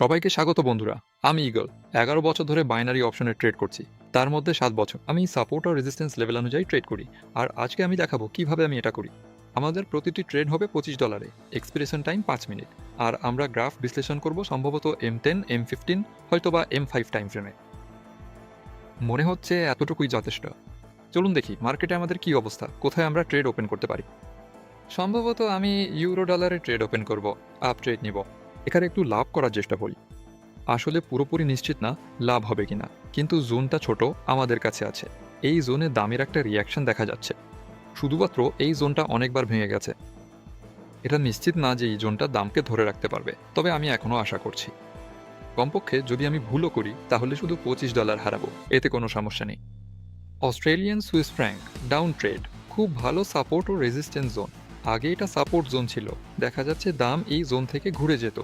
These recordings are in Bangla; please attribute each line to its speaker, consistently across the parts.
Speaker 1: সবাইকে স্বাগত বন্ধুরা। আমি ইগল এগারো বছর ধরে বাইনারি অপশনে ট্রেড করছি। তার মধ্যে সাত বছর। আমি সাপোর্ট আর রেজিস্ট্যান্স লেভেল অনুযায়ী ট্রেড করি। আর আজকে আমি দেখাবো কীভাবে আমি এটা করি। আমাদের প্রতিটি ট্রেড হবে পঁচিশ ডলারে এক্সপিরেশন টাইম পাঁচ মিনিট আর আমরা গ্রাফ বিশ্লেষণ করব সম্ভবত এম টেন এম ফিফটিন হয়তো বা এম ফাইভ টাইম ফ্রেমে মনে হচ্ছে এতটুকুই যথেষ্ট। চলুন দেখি মার্কেটে আমাদের কি অবস্থা। কোথায় আমরা ট্রেড ওপেন করতে পারি? সম্ভবত আমি ইউরো ডলারে ট্রেড ওপেন করব। আপ ট্রেড নিব। এখানে একটু লাভ করার চেষ্টা করি। আসলে পুরোপুরি নিশ্চিত না লাভ হবে কিনা, কিন্তু জোনটা ছোট আমাদের কাছে আছে। এই জোনে দামের একটা রিয়াকশন দেখা যাচ্ছে। শুধুমাত্র এই জোনটা অনেকবার ভেঙে গেছে। এটা নিশ্চিত না যে এই জোনটা দামকে ধরে রাখতে পারবে, তবে আমি এখনও আশা করছি। কমপক্ষে যদি আমি ভুলও করি, তাহলে শুধু পঁচিশ ডলার হারাবো, এতে কোনো সমস্যা নেই। Australian Swiss franc down trade খুব ভালো সাপোর্ট ও রেজিস্ট্যান্স জোন আগে এটা সাপোর্ট জোন ছিল, দেখা যাচ্ছে দাম এই জোন থেকে ঘুরে যেত।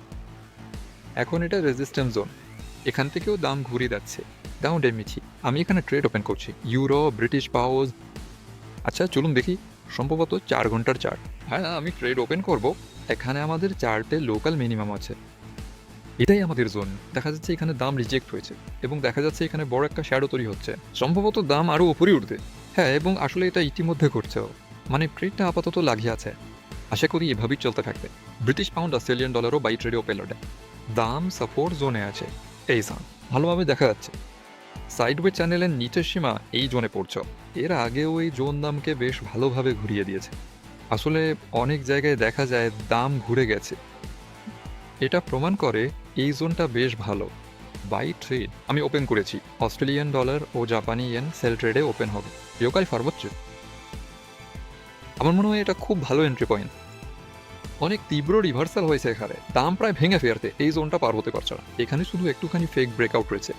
Speaker 1: এখন এটা রেজিস্ট্যান্স জোন এখান থেকেও দাম ঘুরে যাচ্ছে। ডাউন ডেমিছি আমি এখানে ট্রেড ওপেন করছি। ইউরো, ব্রিটিশ পাউজ আচ্ছা চলুন দেখি। সম্ভবত চার ঘণ্টার চার্ট হ্যাঁ আমি ট্রেড ওপেন করব। এখানে আমাদের চার্টে লোকাল মিনিমাম আছে। এটাই আমাদের জোন দেখা যাচ্ছে এখানে দাম রিজেক্ট হয়েছে এবং দেখা যাচ্ছে এখানে বড় একটা শ্যাডো তৈরি হচ্ছে। সম্ভবত দাম আরও উপরে উঠবে। হ্যাঁ এবং আসলে এটা ইতিমধ্যে ঘটছেও মানে ট্রেডটা আপাতত লাগিয়ে আছে। আশা করি এভাবেই চলতে থাকবে। ব্রিটিশ পাউন্ড অস্ট্রেলিয়ান ডলারও বাই ট্রেডেও পেলোডে দাম সাপোর্ট জোনে আছে। এই সান ভালোভাবে দেখা যাচ্ছে। সাইডওয়ে চ্যানেলের নিচের সীমা এই জোনে পড়ছ। এর আগেও এই জোন দামকে বেশ ভালোভাবে ঘুরিয়ে দিয়েছে। আসলে অনেক জায়গায় দেখা যায় দাম ঘুরে গেছে। এটা প্রমাণ করে এই জোনটা বেশ ভালো। বাই ট্রেড আমি ওপেন করেছি। অস্ট্রেলিয়ান ডলার ও জাপানি ইয়েন সেল ট্রেডে ওপেন হবে। ইয়োকাই সর্বোচ্চ আমার মনে হয় এটা খুব ভালো এন্ট্রি পয়েন্ট অনেক তীব্র রিভার্সাল হয়েছে এখানে। দাম প্রায় ভেঙে ফেরতে এই জোনটা পার হতে পারছে না। এখানে শুধু একটুখানি ফেক ব্রেকআউট রয়েছে।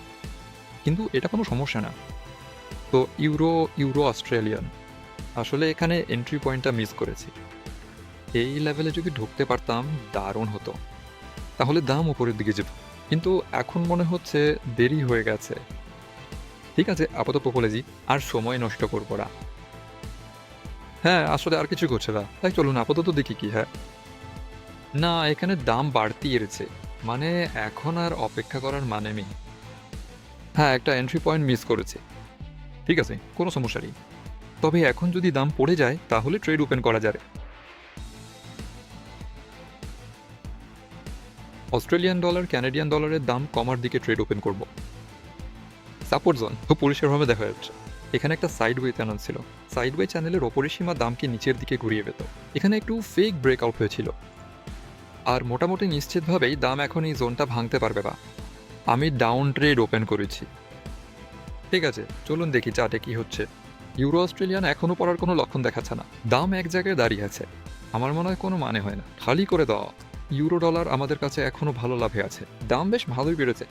Speaker 1: কিন্তু এটা কোনো সমস্যা না। তো ইউরো ইউরো অস্ট্রেলিয়ান। আসলে এখানে এন্ট্রি পয়েন্টটা মিস করেছি। এই লেভেলে যদি ঢুকতে পারতাম, দারুণ হতো। তাহলে দাম উপরের দিকে যেত। কিন্তু এখন মনে হচ্ছে দেরি হয়ে গেছে। ঠিক আছে, আপাতত বলেছি আর সময় নষ্ট করব না। হ্যাঁ আসলে আর কিছু করছে না। তাই চলুন, আপাতত দেখি কি হ্যাঁ। না, এখানে দাম বাড়তি এড়েছে মানে এখন আর অপেক্ষা করার মানে নেই। হ্যাঁ একটা এন্ট্রি পয়েন্ট মিস করেছে। ঠিক আছে, কোনো সমস্যা নেই। তবে এখন যদি দাম পড়ে যায়, তাহলে ট্রেড ওপেন করা যাবে। অস্ট্রেলিয়ান ডলার ক্যানাডিয়ান ডলারের দাম কমার দিকে ট্রেড ওপেন করব। সাপোর্ট জোন খুব পরিষ্কারভাবে দেখা যাচ্ছে। এখানে একটা সাইডওয়ে চ্যানেল ছিল। সাইডওয়ে চ্যানেলের ওপরের সীমা দামকে নিচের দিকে ঘুরিয়ে পেত। এখানে একটু ফেক ব্রেকআউট হয়েছিল। আর মোটামুটি নিশ্চিতভাবেই দাম এখন এই জোনটা ভাঙতে পারবে বা। আমি ডাউন ট্রেড ওপেন করেছি। ঠিক আছে, চলুন দেখি চাটে কি হচ্ছে। ইউরো অস্ট্রেলিয়ান এখনও পড়ার কোনো লক্ষণ দেখাচ্ছে না। দাম এক জায়গায় দাঁড়িয়ে আছে। আমার মনে হয় কোনো মানে হয় না। খালি করে দেওয়া ইউরো ডলার আমাদের কাছে এখনও ভালো লাভে আছে। দাম বেশ ভালোই বেড়েছে।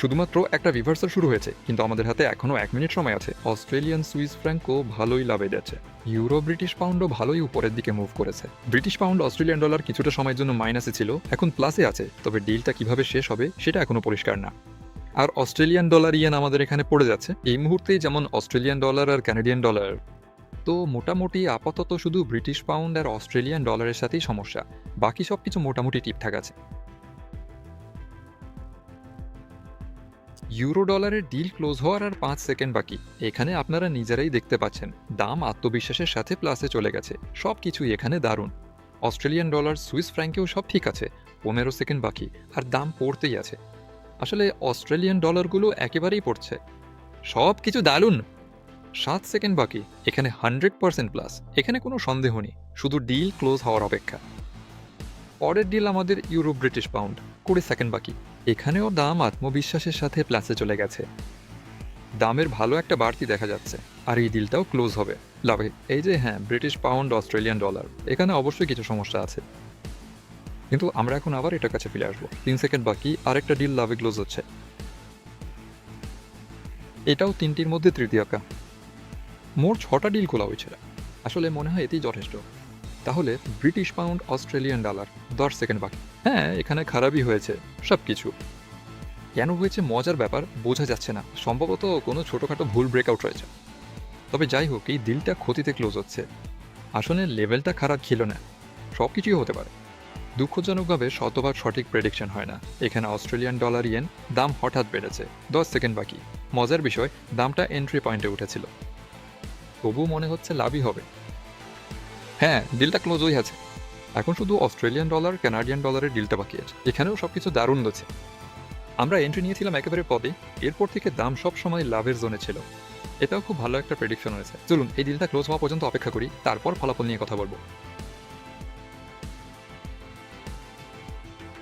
Speaker 1: শুধুমাত্র একটা রিভার্সাল শুরু হয়েছে, কিন্তু আমাদের হাতে এখনও এক মিনিট সময় আছে। অস্ট্রেলিয়ান সুইস ফ্র্যাঙ্কও ভালোই লাভে যাচ্ছে ইউরো ব্রিটিশ পাউন্ডও ভালোই উপরের দিকে মুভ করেছে। ব্রিটিশ পাউন্ড অস্ট্রেলিয়ান ডলার কিছুটা সময়ের জন্য মাইনাসে ছিল, এখন প্লাসে আছে, তবে ডিলটা কীভাবে শেষ হবে সেটা এখনও পরিষ্কার না। আর অস্ট্রেলিয়ান ডলার ইয়েন আমাদের এখানে পড়ে যাচ্ছে। এই মুহূর্তে যেমন অস্ট্রেলিয়ান ডলার আর ক্যানাডিয়ান ডলার তো মোটামুটি আপাতত শুধু ব্রিটিশ পাউন্ড আর অস্ট্রেলিয়ান ডলারের সাথেই সমস্যা। বাকি সব কিছু মোটামুটি ঠিকঠাক আছে। ইউরো ডলারের ডিল ক্লোজ হওয়ার আর পাঁচ সেকেন্ড বাকি। এখানে আপনারা নিজেরাই দেখতে পাচ্ছেন, দাম আত্মবিশ্বাসের সাথে প্লাসে চলে গেছে। সব কিছুই এখানে দারুণ। অস্ট্রেলিয়ান ডলার, সুইস ফ্র্যাঙ্কেও সব ঠিক আছে, পনেরো সেকেন্ড বাকি, আর দাম পড়তেই আছে। আসলে অস্ট্রেলিয়ান ডলারগুলো একেবারেই পড়ছে। সব কিছু দারুণ। সাত সেকেন্ড বাকি, এখানে হান্ড্রেড পার্সেন্ট প্লাস এখানে কোনো সন্দেহ নেই, শুধু ডিল ক্লোজ হওয়ার অপেক্ষা। পরের ডিল আমাদের ইউরো ব্রিটিশ পাউন্ড কুড়ি সেকেন্ড বাকি। এখানেও দাম আত্মবিশ্বাসের সাথে প্লাসে চলে গেছে। দামের ভালো একটা বাড়তি দেখা যাচ্ছে, আর এই ডিলটাও ক্লোজ হবে। লাভে, এই যে হ্যাঁ ব্রিটিশ পাউন্ড অস্ট্রেলিয়ান ডলার এখানে অবশ্যই কিছু সমস্যা আছে। কিন্তু আমরা এখন আবার এটার কাছে ফিরে আসব। তিন সেকেন্ড বাকি, আরেকটা ডিল লাভে ক্লোজ হচ্ছে। এটাও তিনটির মধ্যে তৃতীয়কা। মোট ছটা ডিল খোলা হয়েছিল আসলে মনে হয় এতেই যথেষ্ট। তাহলে ব্রিটিশ পাউন্ড অস্ট্রেলিয়ান ডলার, দশ সেকেন্ড বাকি। হ্যাঁ এখানে খারাপই হয়েছে সব কিছু কেন হয়েছে মজার ব্যাপার বোঝা যাচ্ছে না, সম্ভবত কোনো ছোটোখাটো ভুল ব্রেকআউট রয়েছে। তবে যাই হোক, এই দিলটা ক্ষতিতে ক্লোজ হচ্ছে। আসলে লেভেলটা খারাপ ছিল না সব কিছুই হতে পারে। দুঃখজনকভাবে শতভাগ সঠিক প্রেডিকশন হয় না। এখানে অস্ট্রেলিয়ান ডলার ইয়েন দাম হঠাৎ বেড়েছে, দশ সেকেন্ড বাকি। মজার বিষয়, দামটা এন্ট্রি পয়েন্টে উঠেছিল। তবুও মনে হচ্ছে লাভই হবে। হ্যাঁ ডিলটা ক্লোজ হয়ে আছে। এখন শুধু অস্ট্রেলিয়ান ডলার কানাডিয়ান ডলারের ডিলটা বাকি আছে। এখানেও সব কিছু দারুণ হচ্ছে। আমরা এন্ট্রি নিয়েছিলাম একেবারে পদে, এরপর থেকে দাম সব সময় লাভের জোনে ছিল। এটাও খুব ভালো একটা প্রেডিকশন হয়েছে। চলুন, এই ডিলটা ক্লোজ হওয়া পর্যন্ত অপেক্ষা করি, তারপর ফলাফল নিয়ে কথা বলব।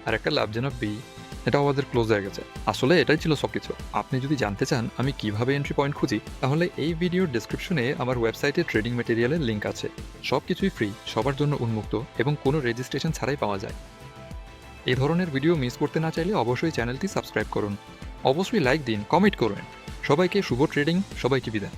Speaker 1: আর একটা লাভজনক বি এটাও আমাদের ক্লোজ হয়ে গেছে। আসলে এটাই ছিল সবকিছু। আপনি যদি জানতে চান আমি কীভাবে এন্ট্রি পয়েন্ট খুঁজি, তাহলে এই ভিডিওর ডেসক্রিপশনে আমার ওয়েবসাইটে ট্রেডিং মেটেরিয়ালের লিঙ্ক আছে। সব কিছুই ফ্রি সবার জন্য উন্মুক্ত এবং কোনো রেজিস্ট্রেশন ছাড়াই পাওয়া যায়। এই ধরনের ভিডিও মিস করতে না চাইলে অবশ্যই চ্যানেলটি সাবস্ক্রাইব করুন। অবশ্যই লাইক দিন কমেন্ট করুন। সবাইকে শুভ ট্রেডিং সবাইকে বিদায়।